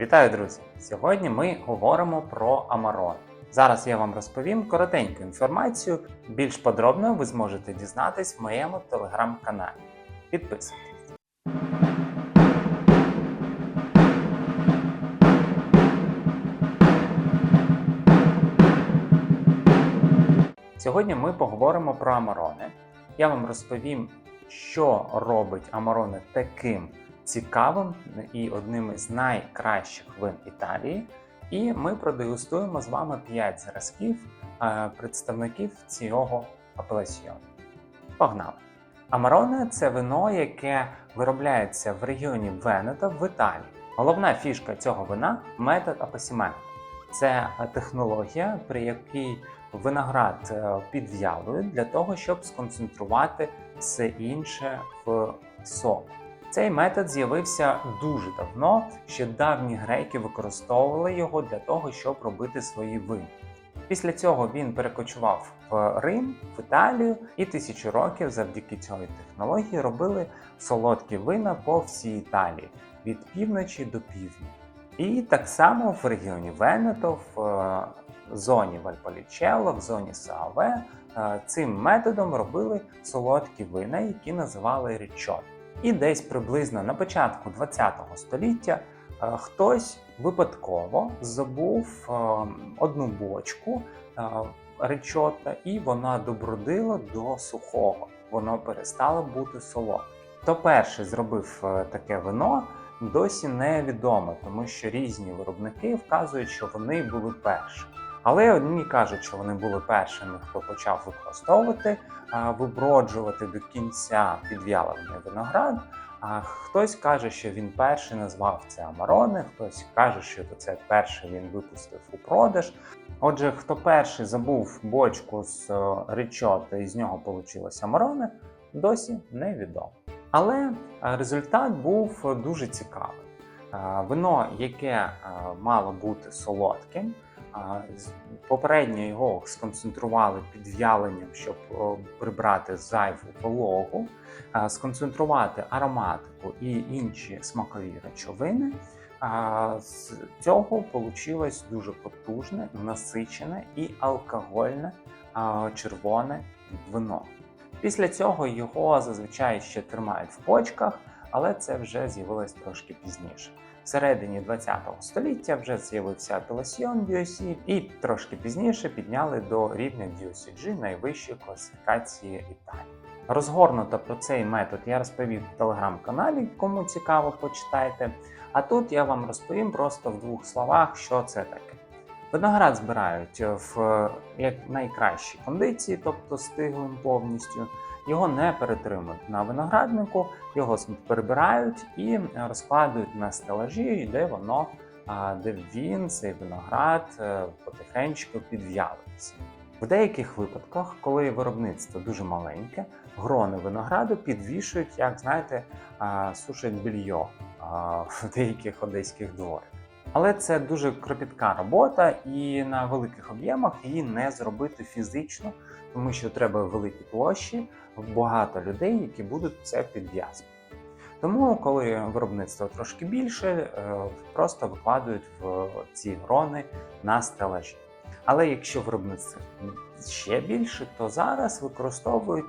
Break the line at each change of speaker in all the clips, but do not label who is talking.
Вітаю, друзі! Сьогодні ми говоримо про Амарон. Зараз я вам розповім коротеньку інформацію. Більш подробно ви зможете дізнатись в моєму телеграм-каналі. Підписуйтесь. Сьогодні ми поговоримо про амарони. Я вам розповім, що робить амарони таким цікавим і одним із найкращих вин Італії. І ми продегустуємо з вами 5 зразків е, представників цього апеласьйону. Погнали! Амароне це вино, яке виробляється в регіоні Венето в Італії. Головна фішка цього вина метод апасіменту. Це технологія, при якій виноград е, підв'ялують для того, щоб сконцентрувати все інше в сок. Цей метод з'явився дуже давно. Ще давні греки використовували його для того, щоб робити свої вини. Після цього він перекочував в Рим, в Італію, і тисячу років завдяки цій технології робили солодкі вина по всій Італії від півночі до півдня. І так само в регіоні Венето, в е, зоні Вальполічелло, в зоні Сааве е, цим методом робили солодкі вина, які називали річот. І десь приблизно на початку ХХ століття е, хтось випадково забув е, одну бочку е, речота, і вона добродила до сухого. Воно перестало бути солодким. Хто перший зробив таке вино, досі невідомо, тому що різні виробники вказують, що вони були перші. Але одні кажуть, що вони були першими, хто почав використовувати, виброджувати до кінця підв'ялений виноград. А хтось каже, що він перший назвав це Амарони, хтось каже, що це перший він випустив у продаж. Отже, хто перший забув бочку з е, речота і з нього вийшло Амарони, досі невідомо. Але е, результат був дуже цікавий. Е, Вино, яке мало бути солодким, Попередньо його сконцентрували підв'яленням, щоб прибрати зайву вологу, сконцентрувати ароматику і інші смакові речовини. З цього вийшло дуже потужне, насичене і алкогольне червоне вино. Після цього його зазвичай ще тримають в почках, але це вже з'явилось трошки пізніше. Всередині 20 століття вже з'явився апеласьйон DOC і трошки пізніше підняли до рівня DOCG найвищої класифікації Італії. Розгорнуто про цей метод я розповів в телеграм-каналі, кому цікаво, почитайте. А тут я вам розповім просто в двох словах, що це таке. Виноград збирають в як найкращій кондиції, тобто стиглим повністю. Його не перетримують на винограднику, його перебирають і розкладують на стелажі, де воно, де він, цей виноград, е, потихеньку підв'ялиться. В деяких випадках, коли виробництво дуже маленьке, грони винограду підвішують, як знаєте, сушать більйо в деяких одеських дворах. Але це дуже кропітка робота, і на великих об'ємах її не зробити фізично, тому що треба великі площі, багато людей, які будуть це підв'язувати. Тому, коли виробництво трошки більше, е, просто викладають в ці грони на стелажі. Але якщо виробництво ще більше, то зараз використовують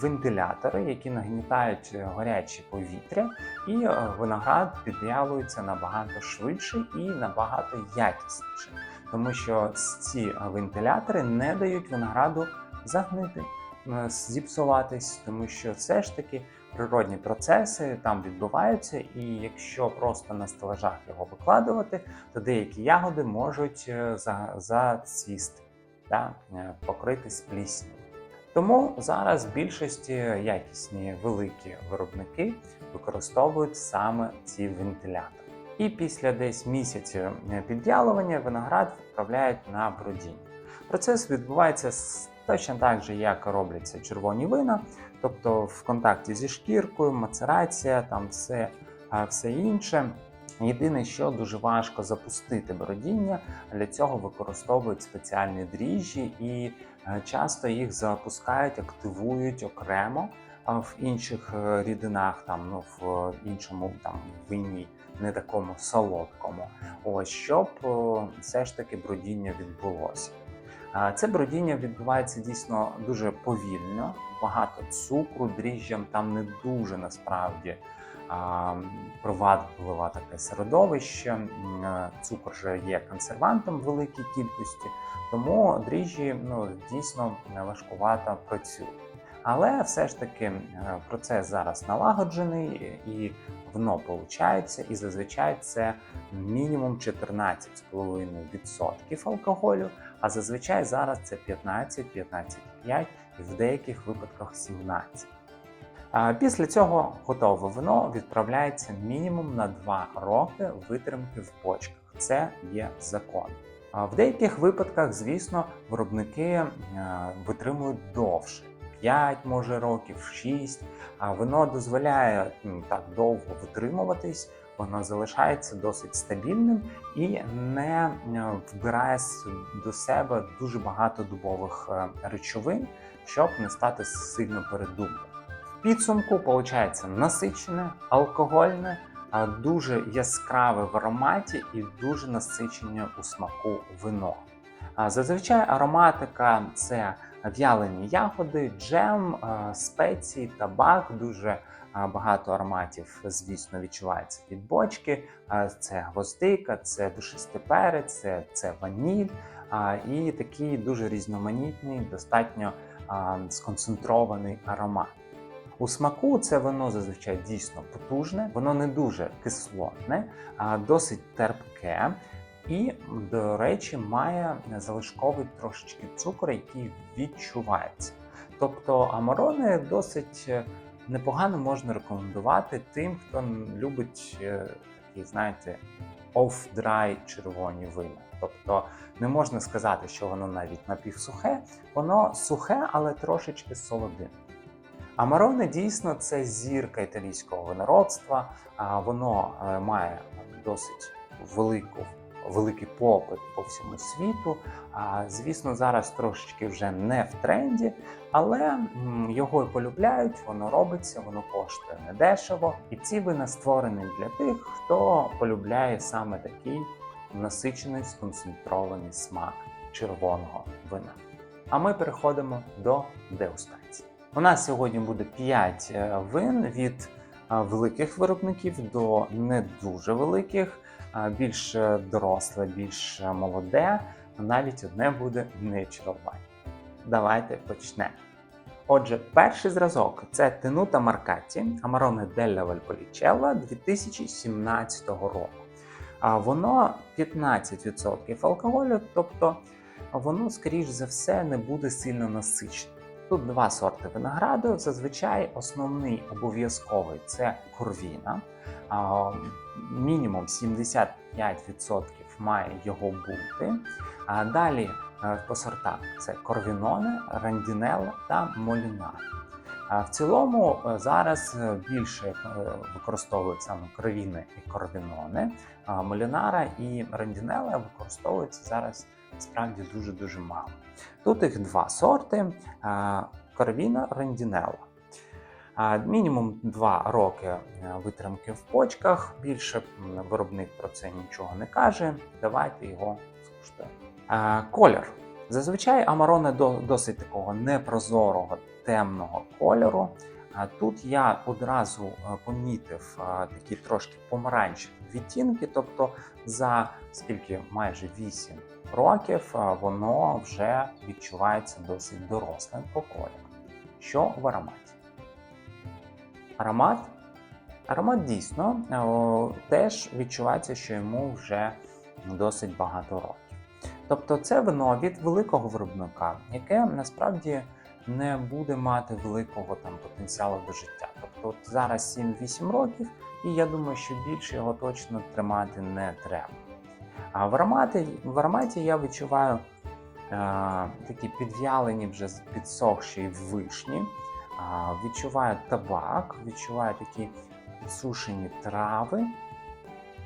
вентилятори, які нагнітають е, гаряче повітря, і е, виноград підв'ялується набагато швидше і набагато якісніше, тому що ці вентилятори не дають винограду загнити, е, зіпсуватись, тому що все ж таки природні процеси там відбуваються, і якщо просто на стелажах його викладувати, то деякі ягоди можуть е, зацвісти, е, покритись пліснявою. Тому зараз більшості якісні великі виробники використовують саме ці вентилятори. І після десь місяців підв'ялування виноград відправляють на бродіння. Процес відбувається точно так же, як робляться червоні вина, тобто в контакті зі шкіркою, мацерація, там все, все інше. Єдине, що дуже важко запустити бродіння, для цього використовують спеціальні дріжджі і часто їх запускають, активують окремо в інших е, рідинах, там ну в іншому там вині не такому солодкому. Ось щоб все ж таки бродіння відбулося. Це бродіння відбувається дійсно дуже повільно, багато цукру, дріжджам там не дуже насправді а, привабливе таке середовище. Е, Цукор же є консервантом в великій кількості, тому дріжджі ну, дійсно важкувато працюють. Але все ж таки е, процес зараз налагоджений і воно виходить, і зазвичай це мінімум 14,5% алкоголю, а зазвичай зараз це 15-15,5% і в деяких випадках 17%. Після цього готове вино відправляється мінімум на 2 роки витримки в бочках. Це є закон. В деяких випадках, звісно, виробники е, витримують довше. 5 може років, 6, а вино дозволяє так довго витримуватись, воно залишається досить стабільним і не е, вбирає до себе дуже багато дубових е, речовин, щоб не стати сильно передумним. Підсумку виходить насичене, алкогольне, дуже яскраве в ароматі і дуже насичене у смаку вино. Зазвичай ароматика це в'ялені ягоди, джем, спеції, табак. Дуже багато ароматів, звісно, відчувається від бочки. Це гвоздика, це душистий перець, це, це ваніль. І такий дуже різноманітний, достатньо сконцентрований аромат. У смаку це вино зазвичай дійсно потужне, воно не дуже кислотне, а досить терпке. І, до речі, має залишковий трошечки цукор, який відчувається. Тобто амарони досить е, непогано можна рекомендувати тим, хто любить е, такі, знаєте, off-dry червоні вина. Тобто не можна сказати, що воно навіть напівсухе, воно сухе, але трошечки солодине. Амароне дійсно це зірка італійського виноробства. Воно е, має досить велику, великий попит по всьому світу. А, Звісно, зараз трошечки вже не в тренді, але його і полюбляють, воно робиться, воно коштує недешево. І ці вина створені для тих, хто полюбляє саме такий насичений сконцентрований смак червоного вина. А ми переходимо до дегустації. У нас сьогодні буде 5 вин від е, великих виробників до не дуже великих, е, більш е, доросле, більш е, молоде. Навіть одне буде не чарування. Давайте почнемо. Отже, перший зразок це Тенута Маркаті Амароне Делля Вальполічелла 2017 року. Воно 15% алкоголю, тобто воно, скоріш за все, не буде сильно насичене. Тут два сорти винограду. Зазвичай основний обов'язковий це корвіна. А, Мінімум 75% має його бути. А далі е, по сортах це корвіноне, рандінелла та молінар. В цілому е, зараз е, більше використовують кровіни і корвінони. Молінара і рандінелла використовуються зараз справді дуже дуже мало. Тут їх два сорти: корвіна рандінелла. А, Мінімум 2 роки е, витримки в почках. Більше виробник про це нічого не каже. Давайте його скуштуємо. А, Колір. Зазвичай амарони досить такого непрозорого темного кольору. Тут я одразу е, помітив е, такі трошки помаранчеві відтінки, тобто за скільки майже 8 років е, воно вже відчувається досить дорослим по. Що в ароматі? Аромат? Аромат дійсно о, теж відчувається, що йому вже досить багато років. Тобто це вино від великого виробника, яке насправді не буде мати великого там потенціалу до життя. Тобто от зараз 7-8 років, і я думаю, що більше його точно тримати не треба. А в ароматі, в ароматі я відчуваю е, такі підв'ялені вже підсохші вишні. А, Відчуваю табак, відчуваю такі підсушені трави,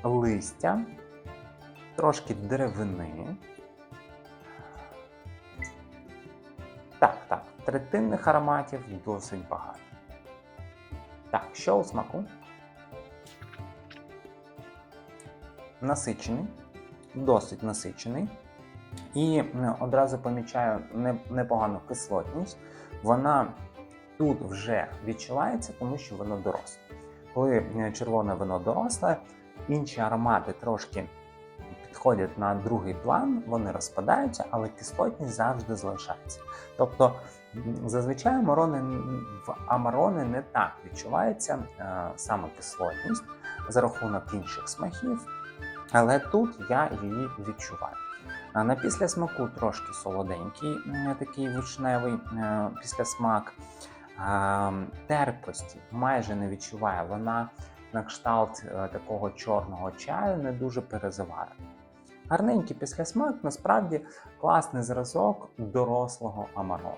листя, трошки деревини. Так, так, третинних ароматів досить багато. Так, що у смаку? насичений, досить насичений. І е, одразу помічаю непогану кислотність. Вона тут вже відчувається, тому що воно доросле. Коли е, червоне вино доросле, інші аромати трошки підходять на другий план, вони розпадаються, але кислотність завжди залишається. Тобто зазвичай амарони, в амарони не так відчувається е, саме кислотність за рахунок інших смаків, але тут я її відчуваю. На післясмаку трошки солоденький, такий вишневий е, післясмак. А, терпкості майже не відчуває. Вона на кшталт е, такого чорного чаю не дуже перезаварена. Гарненький післясмак, насправді класний зразок дорослого амарону.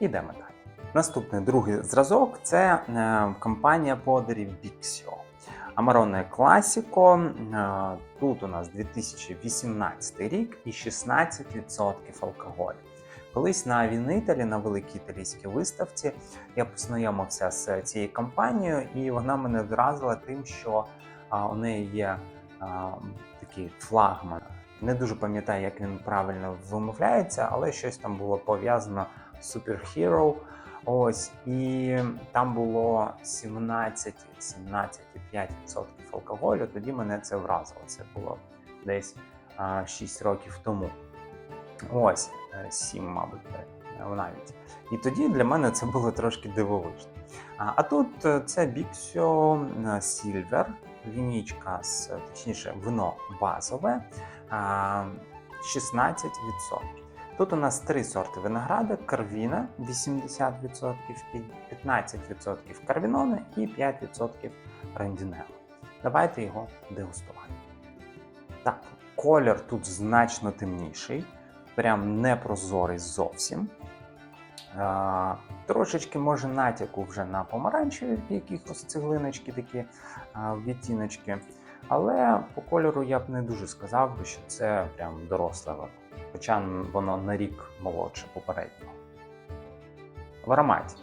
Ідемо далі. Наступний другий зразок це е, компанія подерів Bixio. Амароне Класіко. Е, Тут у нас 2018 рік і 16% алкоголю. Колись на Вінителі, на великій італійській виставці, я познайомився з цією компанією, і вона мене вразила тим, що у неї є такий флагман. Не дуже пам'ятаю, як він правильно вимовляється, але щось там було пов'язано з Superhero. Ось, і там було 17, 17,5% алкоголю. Тоді мене це вразило. Це було десь а, 6 років тому. Ось, е, 7, мабуть, е, навіть. І тоді для мене це було трошки дивовижно. А, тут е, це Bixio Silver, лінічка точніше, вино базове, а, 16%. Тут у нас три сорти винограду: карвіна 80%, 15% карвіноне і 5% рандінело. Давайте його дегустувати. Так, колір тут значно темніший, прям не прозорий зовсім. А, трошечки може натяку вже на помаранчеві якихось цеглиночки, такі а, відтіночки. Але по кольору я б не дуже сказав, що це прям доросле вино. Хоча воно на рік молодше попереднього. В ароматі.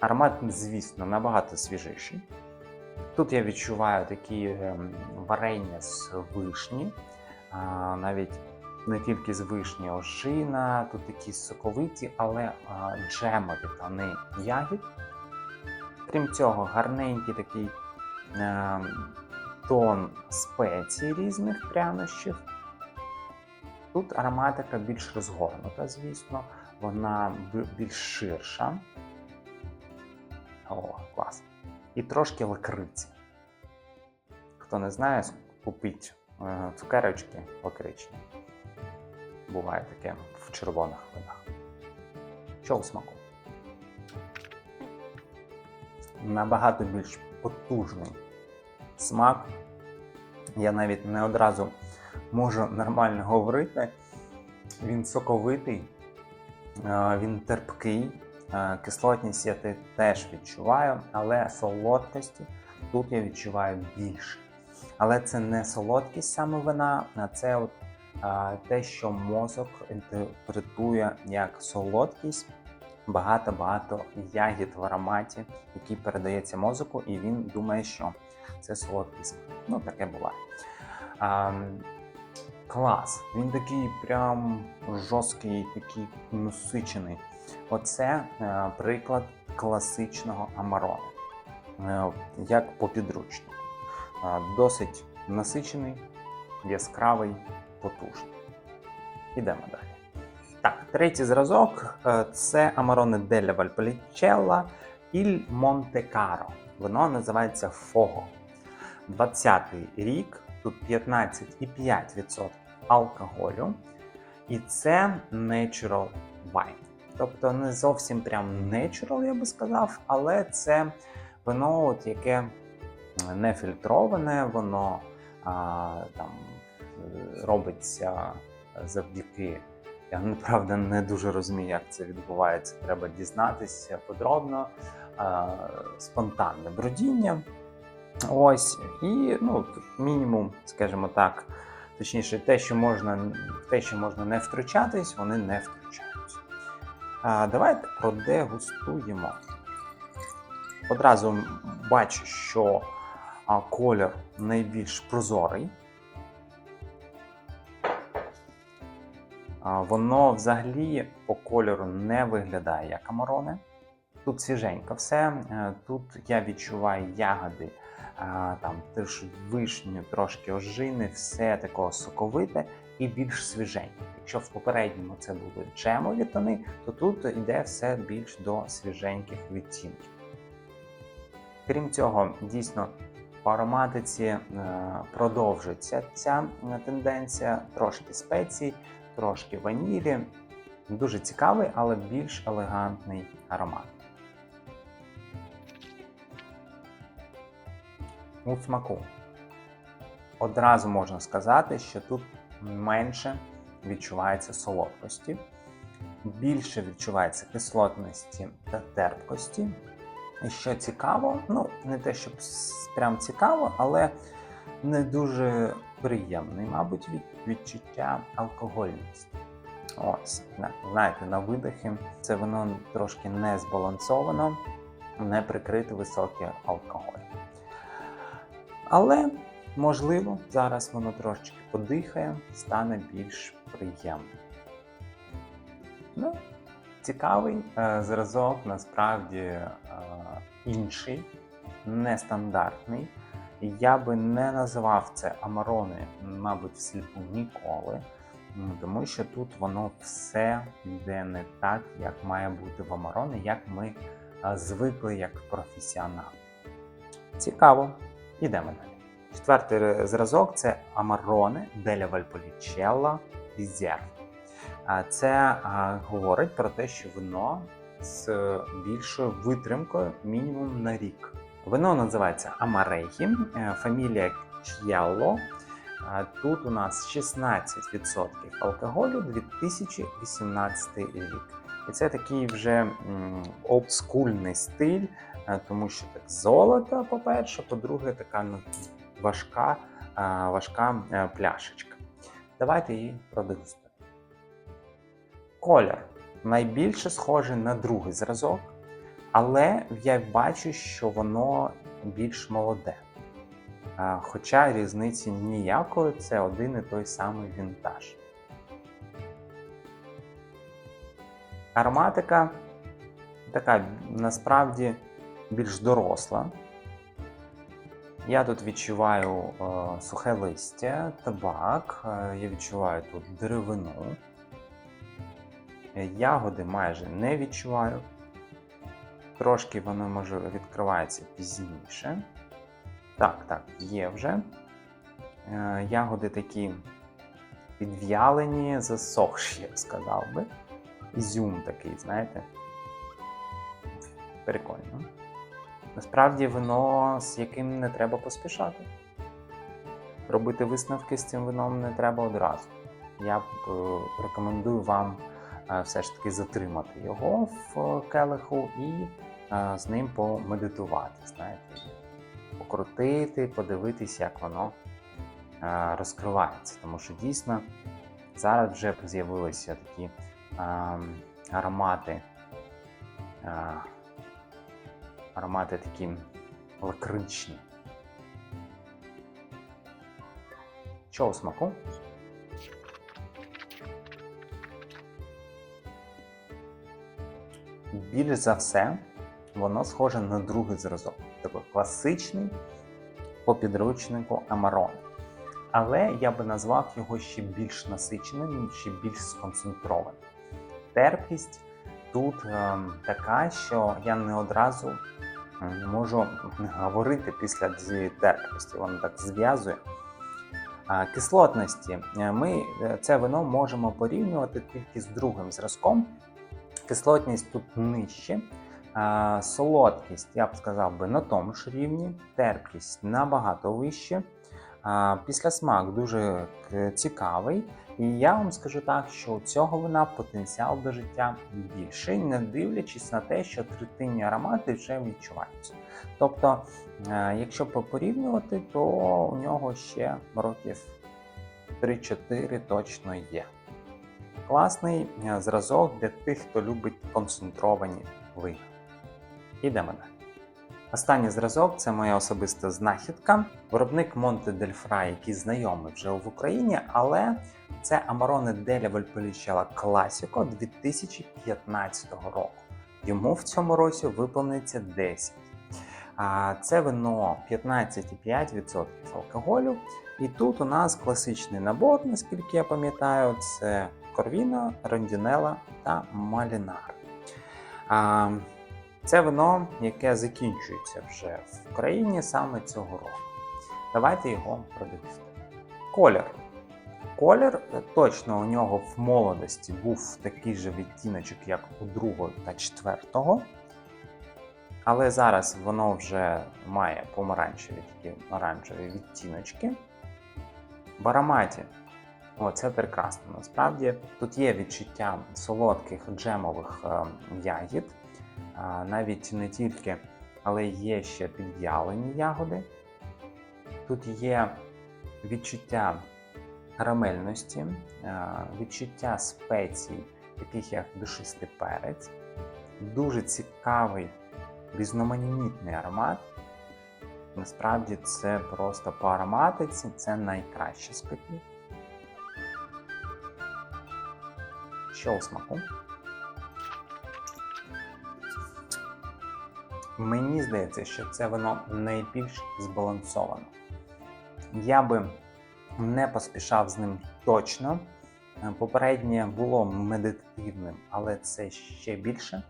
Аромат, звісно, набагато свіжіший. Тут я відчуваю такі ем, варення з вишні, навіть не тільки з вишні, ожина, тут такі соковиті, але а, джемові тони ягід. Крім цього, гарненький такий ем, тон спецій різних прянощів. Тут ароматика більш розгорнута, звісно, вона більш ширша. О, клас. І трошки лакриці. Хто не знає, купіть е, цукерочки лакричні. Буває таке в червоних винах. Що у смаку? Набагато більш потужний смак. Я навіть не одразу можу нормально говорити. Він соковитий, е, він терпкий, е, кислотність я те- теж відчуваю, але солодкості тут я відчуваю більше. Але це не солодкість саме вина, а це от, е, те, що мозок інтерпретує як солодкість. Багато-багато ягід в ароматі, який передається мозоку, і він думає, що це солодкий смак. Ну, таке буває. Клас. Він такий прям жорсткий, такий насичений. Оце е, приклад класичного амарона, е, як по підручнику. Е, досить насичений, яскравий, потужний. Ідемо далі. Так, третій зразок е, це Амароне Деля Вальполічелла Іль Монте-Каро. Воно називається Фого. 20-й рік, тут 15,5% алкоголю, і це natural wine. Тобто не зовсім прям natural, я би сказав, але це вино, от, яке не фільтроване, воно а, там е, робиться завдяки. Я направда не дуже розумію, як це відбувається. Треба дізнатися подробно, спонтанне бродіння. Ось, і ну, мінімум, скажімо так, точніше, те, що можна те, що можна не втручатись, вони не втручаються. А, Давайте продегустуємо. Одразу бачу, що а, колір найбільш прозорий. А, Воно взагалі по кольору не виглядає як амароне. Тут свіженько все. Е, тут я відчуваю ягоди там теж вишню, трошки ожини, все такого соковите і більш свіженьке. Якщо в попередньому це були джемові тони, то тут йде все більш до свіженьких відтінків. Крім цього, дійсно по ароматиці е, продовжується ця тенденція, трошки спецій, трошки ванілі. Дуже цікавий, але більш елегантний аромат. У смаку. Одразу можна сказати, що тут менше відчувається солодкості, більше відчувається кислотності та терпкості. І що цікаво, ну не те, щоб прям цікаво, але не дуже приємний, мабуть, від, відчуття алкогольності. Ось, знаєте, на видихи це воно трошки не збалансовано, не прикрите високий алкоголь. Але, можливо, зараз воно трошечки подихає, стане більш приємним. Ну, цікавий е, зразок, насправді е, інший, нестандартний. Я би не називав це амарони, мабуть, всліпу ніколи, тому що тут воно все йде не так, як має бути в амарони, як ми е, звикли як професіонали. Цікаво. Ідемо далі. Четвертий зразок це Амароне деля Вальполічелла Різерв. Це говорить про те, що вино з більшою витримкою мінімум на рік. Вино називається Амарегі, фамілія Ч'ялло. Тут у нас 16% алкоголю 2018 рік. І це такий вже м, олдскульний стиль, тому що так золото, по-перше, по-друге, така ну, важка, е, важка е, пляшечка. Давайте її продегустуємо. Колір найбільше схоже на другий зразок, але я бачу, що воно більш молоде. Е, Хоча різниці ніякої, це один і той самий вінтаж. Ароматика така насправді більш доросла. Я тут відчуваю е, сухе листя, табак, е, я відчуваю тут деревину. Е, Ягоди майже не відчуваю. Трошки воно може відкривається пізніше. Так, так, є вже. Ягоди такі підв'ялені, засохші, я б сказав би. Ізюм такий, знаєте. Прикольно. Насправді вино, з яким не треба поспішати. Робити висновки з цим вином не треба одразу. Я б е, рекомендую вам е, все ж таки затримати його в келиху і е, з ним помедитувати, знаєте, покрутити, подивитись, як воно розкривається. Тому що дійсно зараз вже з'явилися такі е, аромати. Е, аромати такі лакричні. Що у смаку? Більш за все, воно схоже на другий зразок. Такий класичний по підручнику Амарон. Але я би назвав його ще більш насиченим, ще більш сконцентрованим. Терпкість тут ем, така, що я не одразу можу говорити після цієї терпкості, воно так зв'язує. Кислотності Е, ми е, це вино можемо порівнювати тільки з другим зразком. Кислотність тут нижче. Солодкість, я б сказав би, на тому ж рівні, терпкість набагато вище. А, Післясмак дуже цікавий. І я вам скажу так, що у цього вина потенціал до життя більший, не дивлячись на те, що третинні аромати вже відчуваються. Тобто, е, якщо по- порівнювати, то у нього ще років 3-4 точно є. Класний е, зразок для тих, хто любить концентровані вина. Ідемо далі. Останній зразок це моя особиста знахідка. Виробник Монте Дель Фра, який знайомий вже в Україні, але Це Амароне Деля Вальполічела Класіко 2015 року. Йому в цьому році виповниться 10. А це вино 15,5% алкоголю. І тут у нас класичний набор, наскільки я пам'ятаю, це Корвіна, Рондінела та Малінар. Це вино, яке закінчується вже в Україні саме цього року. Давайте його продегустуємо. Колір. Колір е, точно у нього в молодості був такий же відтіночок, як у другого та четвертого. Але зараз воно вже має помаранчеві такі оранжеві відтіночки. В ароматі, о, це прекрасно. Насправді тут є відчуття солодких джемових е, ягід, навіть не тільки, але є ще підв'ялені ягоди. Тут є відчуття карамельності, відчуття спецій, таких як душистий перець, дуже цікавий різноманітний аромат. Насправді це просто по ароматиці це найкраще з питів. Що у смаку? Мені здається, що це вино найбільш збалансовано. Я би не поспішав з ним точно. Е, Попереднє було медитативним, але це ще більше.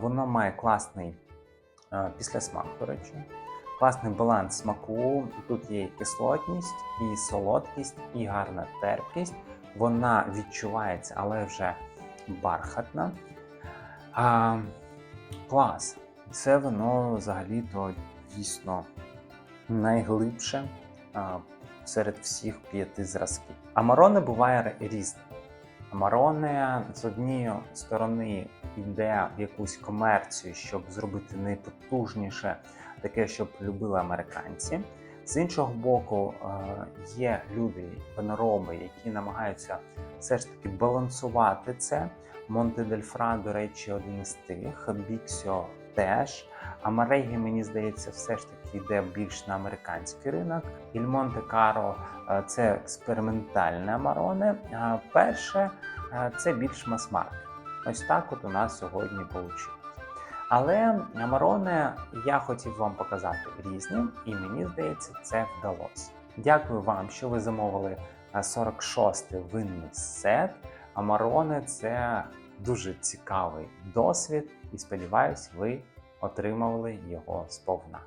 Воно має класний е, післясмак, до речі, класний баланс смаку. Тут є і кислотність, і солодкість, і гарна терпкість. Вона відчувається, але вже бархатна. Клас. Це воно взагалі-то дійсно найглибше серед всіх п'яти зразків. Амароне буває різне. Амароне з однієї сторони йде в якусь комерцію, щоб зробити найпотужніше, таке, щоб любили американці. З іншого боку, є люди, винороби, які намагаються все ж таки балансувати це. Монте дель Фра, до речі, один із тих, Біксіо теж. А Марегі, мені здається, все ж таки йде більш на американський ринок. Іль Монте Каро е, це експериментальне амароне. Перше е, це більш мас-маркет. Ось так от у нас сьогодні вийшло. Але амароне я хотів вам показати різним, і мені здається, це вдалося. Дякую вам, що ви замовили 46-й винний сет. Амароне це дуже цікавий досвід, і сподіваюсь, ви отримали його сповна.